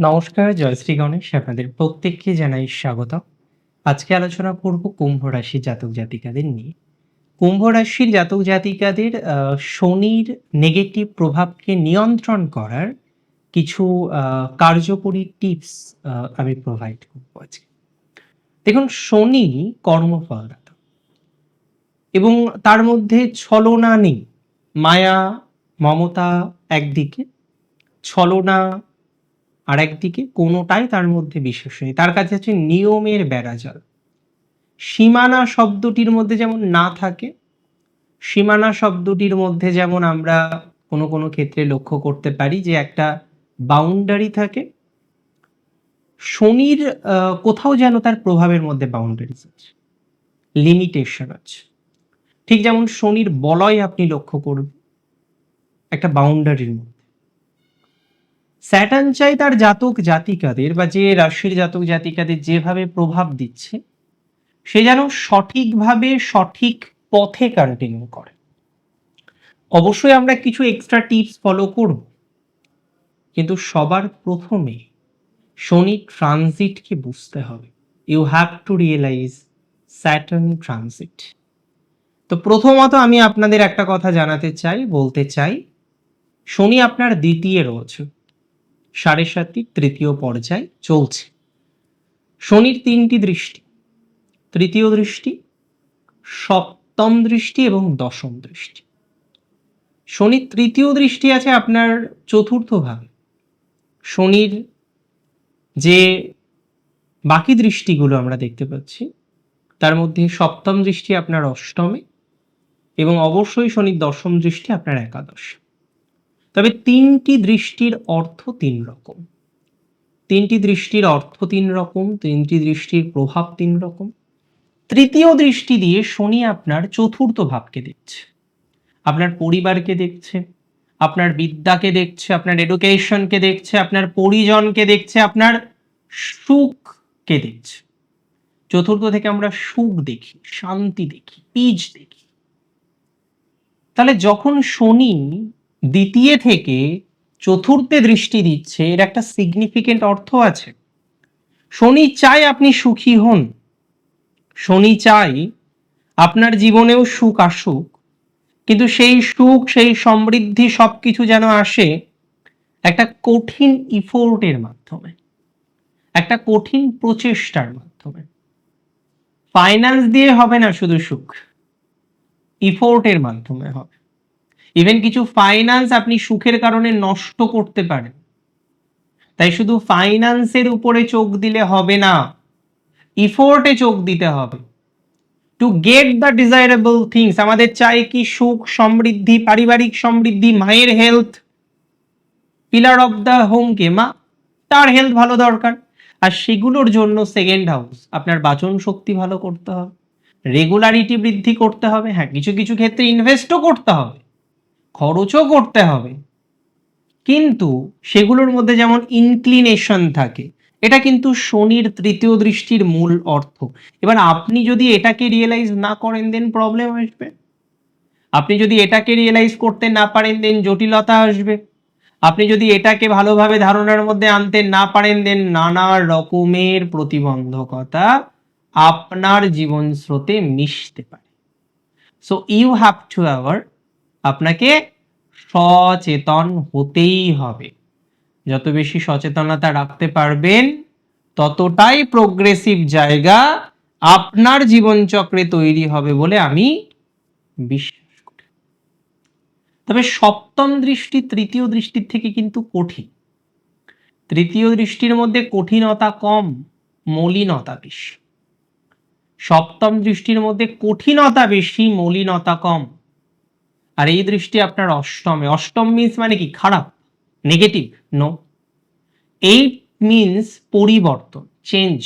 নমস্কার জয়শ্রী গণেশ। আপনাদের প্রত্যেককে জানাই স্বাগত। আজকে আলোচনা করব কুম্ভ রাশি জাতক জাতিকাদের নিয়ে। কুম্ভ রাশির জাতক জাতিকাদের শনির নেগেটিভ প্রভাবকে নিয়ন্ত্রণ করার কিছু কার্যকরী টিপস আমি প্রোভাইড করব আজকে। দেখুন, শনি কর্মফলদাতা এবং তার মধ্যে ছলনা নেই। মায়া, মমতা একদিকে, ছলনা আর একদিকে কোনোটাই তার মধ্যে বিশেষ নেই। তার কাছে হচ্ছে নিয়মের বেড়াজাল। সীমানা শব্দটির মধ্যে যেমন না থাকে, সীমানা শব্দটির মধ্যে যেমন আমরা কোনো কোনো ক্ষেত্রে লক্ষ্য করতে পারি যে একটা বাউন্ডারি থাকে, শনির কোথাও যেন তার প্রভাবের মধ্যে বাউন্ডারিজ আছে লিমিটেশন আছে। ঠিক যেমন শনির বলয় আপনি লক্ষ্য করবেন, একটা বাউন্ডারির মধ্যে। স্যাটার্ন চাই তার জাতক জাতিকাদের বা যে রাশির জাতক জাতিকাদের যেভাবে প্রভাব দিচ্ছে, সে যেন সঠিকভাবে সঠিক পথে কন্টিনিউ করে। অবশ্যই আমরা কিছু এক্সট্রা টিপস ফলো করব, কিন্তু সবার প্রথমে শনি ট্রানজিটকে বুঝতে হবে। You have to realise Saturn transit তো প্রথমত আমি আপনাদের একটা কথা জানাতে চাই, বলতে চাই, শনি আপনার দ্বিতীয় রয়েছে সাড়ে সাতটি তৃতীয় পর্যায় চলছে। শনির তিনটি দৃষ্টি, তৃতীয় দৃষ্টি, সপ্তম দৃষ্টি এবং দশম দৃষ্টি। শনির তৃতীয় দৃষ্টি আছে আপনার চতুর্থ ভাবে শনির যে বাকি দৃষ্টিগুলো আমরা দেখতে পাচ্ছি, তার মধ্যে সপ্তম দৃষ্টি আপনার অষ্টমে এবং অবশ্যই শনির দশম দৃষ্টি আপনার একাদশে। তবে তিনটি দৃষ্টির অর্থ তিন রকম। তিনটি দৃষ্টির অর্থ তিন রকম, তিনটি দৃষ্টির প্রভাব তিন রকম। তৃতীয় দৃষ্টি দিয়ে শনি আপনার চতুর্থ ভাবকে দেখছে। আপনার পরিবারকে দেখছে, আপনার বিদ্যাকে দেখছে, আপনার এডুকেশনকে দেখছে, আপনার পরিজনকে দেখছে, আপনার সুখকে দেখছে। চতুর্থ থেকে আমরা সুখ দেখি, শান্তি দেখি পিচ দেখি। তাহলে যখন শনি দ্বিতীয় থেকে চতুর্থে দৃষ্টি দিচ্ছে, এর একটা সিগনিফিকেন্ট অর্থ আছে। শনি চাই আপনি সুখী হন। শনি চাই আপনার জীবনেও সুখ আসুক। কিন্তু সেই সুখ, সেই সমৃদ্ধি সবকিছু যেন আসে একটা কঠিন ইফোর্টের মাধ্যমে, একটা কঠিন প্রচেষ্টার মাধ্যমে। ফাইন্যান্স দিয়ে হবে না শুধু সুখ ইফোর্টের মাধ্যমে হবে। ইভেন কিছু ফাইন্যান্স আপনি সুখের কারণে নষ্ট করতে পারেন। তাই শুধু ফাইন্যান্সের উপরে চোখ দিলে হবে না ইফোর্টে চোখ দিতে হবে। To get the desirable things আমাদের চাই কি সুখ সমৃদ্ধি, পারিবারিক সমৃদ্ধি, মায়ের health pillar of the home কে, মা, তার হেলথ ভালো দরকার। আর সেগুলোর জন্য সেকেন্ড হাউস আপনার বাচন শক্তি ভালো করতে হবে। রেগুলারিটি বৃদ্ধি করতে হবে হ্যাঁ কিছু কিছু ক্ষেত্রে ইনভেস্টও করতে হবে। খরচও করতে হবে। কিন্তু সেগুলোর মধ্যে যেমন ইনক্লিনেশন থাকে, এটা কিন্তু শনির তৃতীয় দৃষ্টির মূল অর্থ। এবার আপনি যদি এটাকে রিয়েলাইজ না করেন দেন প্রবলেম আসবে। আপনি যদি এটাকে রিয়েলাইজ করতে না পারেন দেন জটিলতা আসবে। আপনি যদি এটাকে ভালোভাবে ধারণার মধ্যে আনতে না পারেন দেন নানা রকমের প্রতিবন্ধকতা আপনার জীবন স্রোতে মিশতে পারে। So you have to our আপনাকে সচেতন হতেই হবে। যত বেশি সচেতনতা রাখতে পারবেন, ততটাই প্রোগ্রেসিভ জায়গা আপনার জীবনচক্রে তৈরি হবে বলে আমি বিশ্বাস করি। তবে সপ্তম দৃষ্টি তৃতীয় দৃষ্টির থেকে কিন্তু কঠিন। তৃতীয় দৃষ্টির মধ্যে কঠিনতা কম, মলিনতা বেশি। সপ্তম দৃষ্টির মধ্যে কঠিনতা বেশি, মলিনতা কম। আর এই দৃষ্টি আপনার অষ্টমে। অষ্টম মিন্স মানে কি? খারাপ। নেগেটিভ নো এইট মিন্স পরিবর্তন চেঞ্জ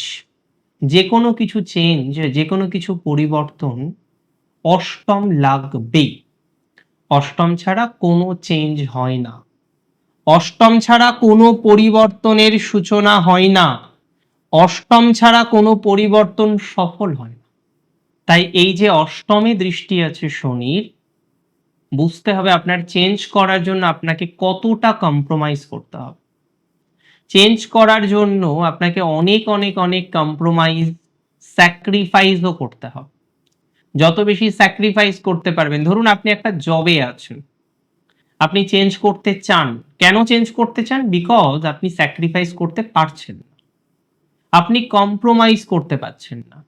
যে কোনো কিছু চেঞ্জ যে কোনো কিছু পরিবর্তন অষ্টম লাগবেই। অষ্টম ছাড়া কোনো চেঞ্জ হয় না। অষ্টম ছাড়া কোনো পরিবর্তনের সূচনা হয় না। অষ্টম ছাড়া কোনো পরিবর্তন সফল হয় না। তাই এই যে অষ্টমে দৃষ্টি আছে শনির বুঝতে হবে আপনার চেঞ্জ করার জন্য আপনাকে কতটা কম্প্রোমাইজ করতে হবে। চেঞ্জ করার জন্য আপনাকে অনেক অনেক অনেক কম্প্রোমাইজ স্যাক্রিফাইসও করতে হবে। যত বেশি স্যাক্রিফাইস করতে পারবেন, ধরুন আপনি একটা জবে আছেন, আপনি চেঞ্জ করতে চান। কেন চেঞ্জ করতে চান? বিকজ আপনি স্যাক্রিফাইস করতে পারছেন না। আপনি কম্প্রোমাইজ করতে পারছেন না।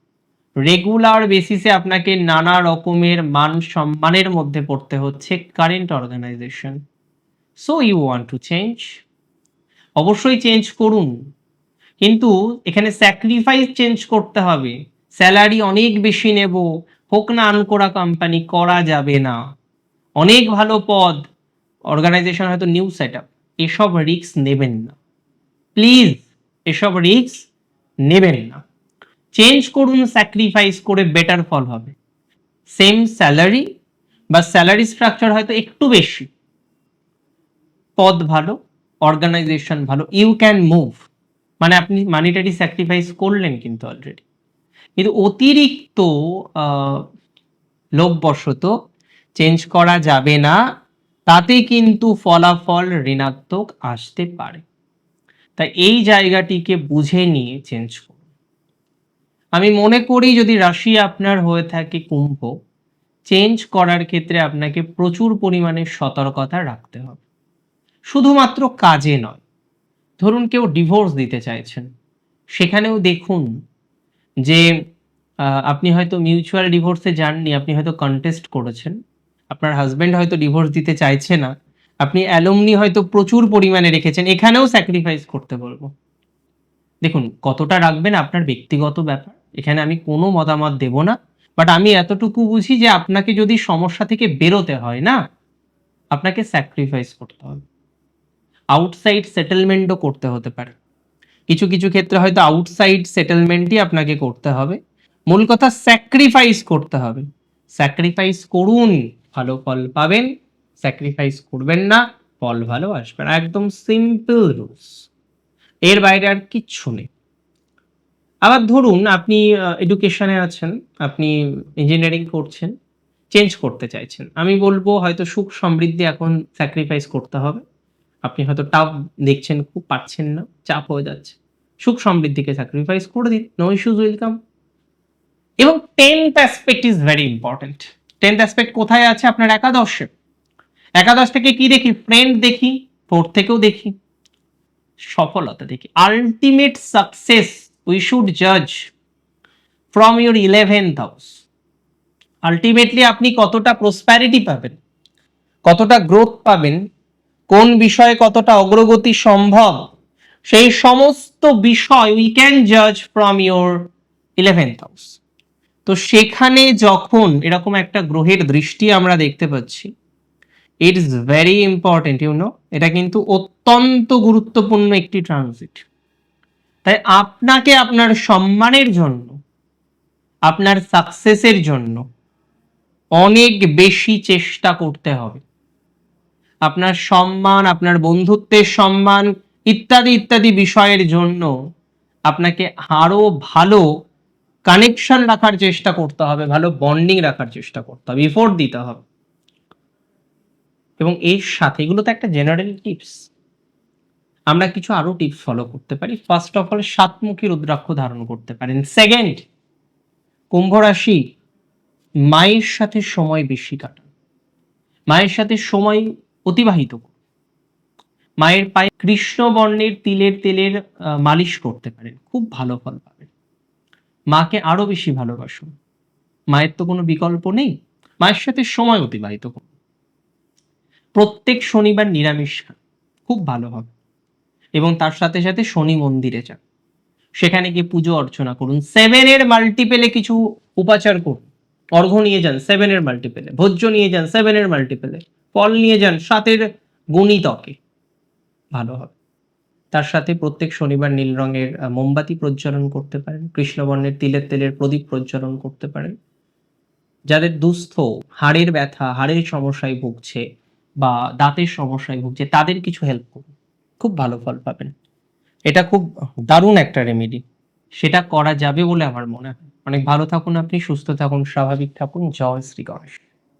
রেগুলার বেসিসে আপনাকে নানা রকমের মান সম্মানের মধ্যে পড়তে হচ্ছে current organisation so you want to change অবশ্যই চেঞ্জ করুন। কিন্তু এখানে স্যাক্রিফাইস চেঞ্জ করতে হবে। স্যালারি অনেক বেশি নেব। হোক না আনকোরা কোম্পানি করা যাবে না। অনেক ভালো পদ। অর্গানাইজেশন হয়তো নিউ সেট আপ এসব রিস্ক নেবেন না। প্লিজ এসব রিস্ক নেবেন না। চেঞ্জ করুন স্যাক্রিফাইস করে বেটার ফল হবে। সেম স্যালারি বা স্যালারি স্ট্রাকচার হয়তো একটু বেশি। পদ ভালো অর্গানাইজেশন ভালো ইউ ক্যান মুভ মানে আপনি মানিটারি স্যাক্রিফাইস করলেন কিন্তু অলরেডি কিন্তু অতিরিক্ত আহ, লোভবশত চেঞ্জ করা যাবে না তাতে কিন্তু ফলাফল ঋণাত্মক আসতে পারে। তাই এই জায়গাটিকে বুঝে নিয়ে চেঞ্জ করুন। আমি মনে করি যদি রাশি আপনার হয়ে থাকে কুম্ভ চেঞ্জ করার ক্ষেত্রে আপনাকে প্রচুর পরিমাণে সতর্কতা রাখতে হবে। শুধুমাত্র কাজে নয়, ধরুন কেউ ডিভোর্স দিতে চাইছেন, সেখানেও দেখুন যে আপনি হয়তো মিউচুয়াল ডিভোর্সে যাননি, আপনি হয়তো কন্টেস্ট করেছেন, আপনার হাজবেন্ড হয়তো ডিভোর্স দিতে চাইছে না, আপনি অ্যালুমনি হয়তো প্রচুর পরিমাণে রেখেছেন, এখানেও স্যাক্রিফাইস করতে বলব। দেখুন, কতটা রাখবেন আপনার ব্যক্তিগত ব্যাপার, এখানে আমি কোনো মতামত দেব না বাট আমি এতটুকু বুঝি যে আপনাকে যদি সমস্যা থেকে বেরোতে হয় না, আপনাকে স্যাক্রিফাইস করতে হবে। আউটসাইড সেটেলমেন্টও করতে হতে পারে। কিছু কিছু ক্ষেত্রে হয়তো আউটসাইড সেটেলমেন্টই আপনাকে করতে হবে। মূল কথা স্যাক্রিফাইস করতে হবে। স্যাক্রিফাইস করুন, ভালো ফল পাবেন স্যাক্রিফাইস করবেন না, ফল ভালো আসবে না। একদম সিম্পল রুলস এর বাইরে আর কিচ্ছু নেই। আবার ধরুন, আপনি এডুকেশনে আছেন, আপনি ইঞ্জিনিয়ারিং করছেন চেঞ্জ করতে চাইছেন। আমি বলব হয়তো সুখ সমৃদ্ধি এখন স্যাক্রিফাইস করতে হবে। আপনি হয়তো টাফ দেখছেন, খুব পাচ্ছেন না, চাপ হয়ে যাচ্ছে। সুখ সমৃদ্ধিকে স্যাক্রিফাইস করে দিন নো ইস্যুজ ওয়েলকাম এবং tenth aspect is very important tenth aspect কোথায় আছে? আপনার একাদশে। একাদশ থেকে কি দেখি? ফ্রেন্ড দেখি ফোর্থ থেকেও দেখি। সফলতা দেখি। আলটিমেট সাকসেস উই শুড জাজ from your eleventh house ultimately আপনি কতটা প্রসপ্যারিটি পাবেন, কতটা গ্রোথ পাবেন, কোন বিষয়ে কতটা অগ্রগতি সম্ভব, সেই সমস্ত বিষয় উই ক্যান জাজ ফ্রম ইউর ইলেভেন্থ হাউস তো সেখানে যখন এরকম একটা গ্রহের দৃষ্টি আমরা দেখতে পাচ্ছি it is very important you know এটা কিন্তু অত্যন্ত গুরুত্বপূর্ণ একটি ট্রানজিট তাই আপনাকে আপনার সম্মানের জন্য, আপনার সাকসেসের জন্য অনেক বেশি চেষ্টা করতে হবে। আপনার সম্মান, আপনার বন্ধুত্বের সম্মান ইত্যাদি ইত্যাদি বিষয়ের জন্য আপনাকে আরও ভালো কানেকশন রাখার চেষ্টা করতে হবে, ভালো বন্ডিং রাখার চেষ্টা করতে হবে। এফোর্ট দিতে হবে। এবং এর সাথে এগুলো তো একটা জেনারেল টিপস আমরা কিছু আরও টিপস ফলো করতে পারি। ফার্স্ট অফ অল সাতমুখী রুদ্রাক্ষ ধারণ করতে পারেন। সেকেন্ড কুম্ভ রাশি, মায়ের সাথে সময় বেশি কাটান। মায়ের সাথে সময় অতিবাহিত মায়ের পায়ে কৃষ্ণ বর্ণের তিলের তেলের মালিশ করতে পারেন। খুব ভালো ফল পাবেন। মাকে আরও বেশি ভালোবাসুন। মায়ের তো কোনো বিকল্প নেই। মায়ের সাথে সময় অতিবাহিত করুন। প্রত্যেক শনিবার নিরামিষ খান। খুব ভালো হবে। এবং তার সাথে সাথে শনি মন্দিরে যান। সেখানে গিয়ে পুজো অর্চনা করুন। সেভেনের মাল্টিপেলে কিছু উপাচার করুন। অর্ঘ্য নিয়ে যান সেভেনের মাল্টিপেলে ভোজ্য নিয়ে যান সেভেনের মাল্টিপেলে ফল নিয়ে যান সাতের গুণিতকে। ভালো হবে। তার সাথে প্রত্যেক শনিবার নীল রঙের মোমবাতি প্রজ্বলন করতে পারেন। কৃষ্ণবর্ণের তিলের তেলের প্রদীপ প্রজ্বলন করতে পারেন। যাদের দুস্থ, হাড়ের ব্যথা, হাড়ের সমস্যায় ভুগছে বা দাঁতের সমস্যায় ভুগছে তাদের কিছু হেল্প করুন। খুব ভালো ফল পাবেন। এটা খুব দারুণ একটা রেমেডি সেটা করা যাবে বলে আমার মনে হয়। অনেক ভালো থাকুন আপনি, সুস্থ থাকুন, স্বাভাবিক থাকুন। জয় শ্রী গণেশ।